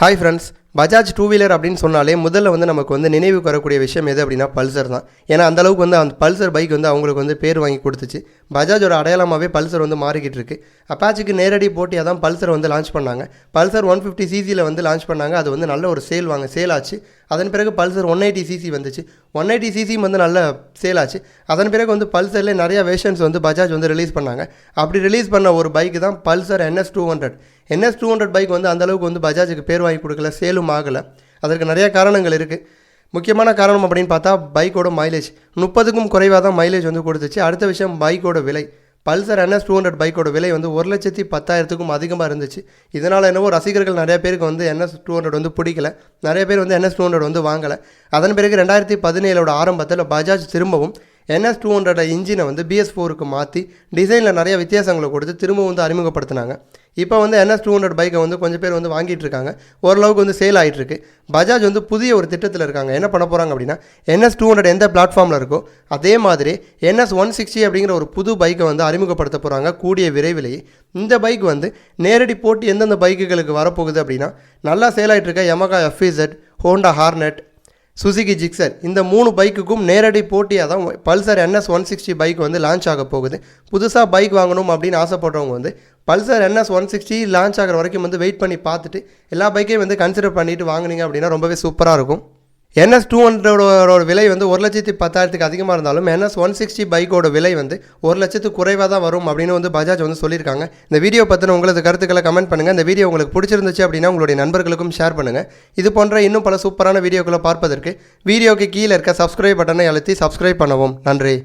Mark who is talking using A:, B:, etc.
A: Hi friends Bajaj two wheeler அப்படின்னு சொன்னாலே முதல்ல வந்து நமக்கு வந்து நினைவு வரக்கூடிய விஷயம் எது அப்படின்னா பல்சர் தான். ஏன்னா அந்த அளவுக்கு வந்து அந்த பல்சர் பைக் வந்து அவங்களுக்கு வந்து பேர் வாங்கி கொடுத்துச்சு. பஜாஜோட அடையாளமாகவே பல்சர் வந்து மாறிக்கிட்டு இருக்கு. அப்பாச்சிக்கு நேரடி போட்டியாக தான் பல்சர் வந்து லான்ச் பண்ணாங்க. பல்சர் ஒன் ஃபிஃப்டி சிசியில் வந்து லான்ச் பண்ணாங்க. அது வந்து நல்ல ஒரு சேல் வாங்க சேல் ஆச்சு. அதன் பிறகு பல்சர் ஒன் எயிட்டி சிசி வந்துச்சு. ஒன் எயிட்டி சிசி வந்து நல்ல சேல் ஆச்சு. அதன் பிறகு வந்து பல்சர்லேயே நிறையா வேஷன்ஸ் வந்து பஜாஜ் வந்து ரிலீஸ் பண்ணாங்க. அப்படி ரிலீஸ் பண்ண ஒரு பைக் தான் Pulsar NS two hundred NS two hundred bike வந்து அந்தளவுக்கு வந்து பஜாஜுக்கு பேர் வாங்கி கொடுக்கல சேலும் ஆகலை. அதற்கு நிறைய காரணங்கள் இருக்குது முக்கியமான காரணம் அப்படின்னு பார்த்தா பைக்கோட மைலேஜ் முப்பதுக்கும் குறைவாக தான் மைலேஜ் வந்து கொடுத்துச்சு. அடுத்த விஷயம் பைக்கோட விலை. பல்சர் என்எஸ் டூ ஹண்ட்ரட் பைக்கோட விலை வந்து ஒரு லட்சத்தி பத்தாயிரத்துக்கும் அதிகமாக இருந்துச்சு. இதனால் என்னவோ ரசிகர்கள் நிறைய பேருக்கு வந்து என்எஸ் டூ ஹண்ட்ரட் வந்து பிடிக்கல. நிறைய பேர் வந்து என்எஸ் டூ ஹண்ட்ரட் வந்து வாங்கலை. அதன் பிறகு ரெண்டாயிரத்தி பதினேழோட ஆரம்பத்தில் பஜாஜ் திரும்பவும் என்எஸ் டூ ஹண்ட்ரட் இன்ஜினை வந்து பிஎஸ் ஃபோருக்கு மாற்றி டிசைனில் நிறைய வித்தியாசங்களை கொடுத்து திரும்ப வந்து அறிமுகப்படுத்தினாங்க. இப்போ வந்து என்எஸ் டூ ஹண்ட்ரட் பைக்கை வந்து கொஞ்சம் பேர் வந்து வாங்கிட்டு இருக்காங்க. ஓரளவுக்கு வந்து சேல் ஆகிட்டு இருக்கு. பஜாஜ் வந்து புதிய ஒரு திட்டத்தில் இருக்காங்க. என்ன பண்ண போகிறாங்க அப்படின்னா என்எஸ் டூ ஹண்ட்ரட் எந்த பிளாட்ஃபார்மில் இருக்கோ அதே மாதிரி என்எஸ் ஒன் சிக்ஸ்டி அப்படிங்கிற ஒரு புது பைக்கை வந்து அறிமுகப்படுத்த போகிறாங்க கூடிய விரைவிலேயே. இந்த பைக் வந்து நேரடி போட்டி எந்தெந்த பைக்குகளுக்கு வரப்போகுது அப்படின்னா நல்லா சேல் ஆகிட்டு இருக்க Yamaha FZ Honda Hornet Suzuki Gixxer இந்த மூணு பைக்குக்கும் நேரடி போட்டியாக தான் Pulsar NS one sixty bike வந்து லான்ச் ஆக போகுது. புதுசாக பைக் வாங்கணும் அப்படின்னு ஆசைப்படுறவங்க வந்து Pulsar NS one sixty launch ஆகிற வரைக்கும் வந்து வெயிட் பண்ணி பார்த்துட்டு எல்லா பைக்கையும் வந்து கன்சிடர் பண்ணிவிட்டு வாங்குனீங்க அப்படின்னா ரொம்பவே சூப்பராக இருக்கும். என்எஸ் டூ ஹண்ட்ரடோட விலை வந்து ஒரு லட்சத்தி பத்தாயிரத்துக்கு அதிகமாக இருந்தாலும் என்எஸ் ஒன் சிக்ஸ்டி பைக்கோட விலை வந்து ஒரு லட்சத்துக்கு குறைவாக தான் வரும் அப்படின்னு வந்து பஜாஜ் வந்து சொல்லியிருக்காங்க. இந்த வீடியோ பற்றின உங்களது கருத்துக்களை கமெண்ட் பண்ணுங்கள் இந்த வீடியோ உங்களுக்கு பிடிச்சிருந்துச்சு அப்படின்னா உங்களுடைய நண்பர்களுக்கும் ஷேர் பண்ணுங்கள் இது போன்ற இன்னும் பல சூப்பரான வீடியோக்களை பார்ப்பதற்கு வீடியோக்கு கீழே இருக்க சப்ஸ்கிரைப் பட்டனை அழுத்தி சப்ஸ்கிரைப் பண்ணவும். நன்றி.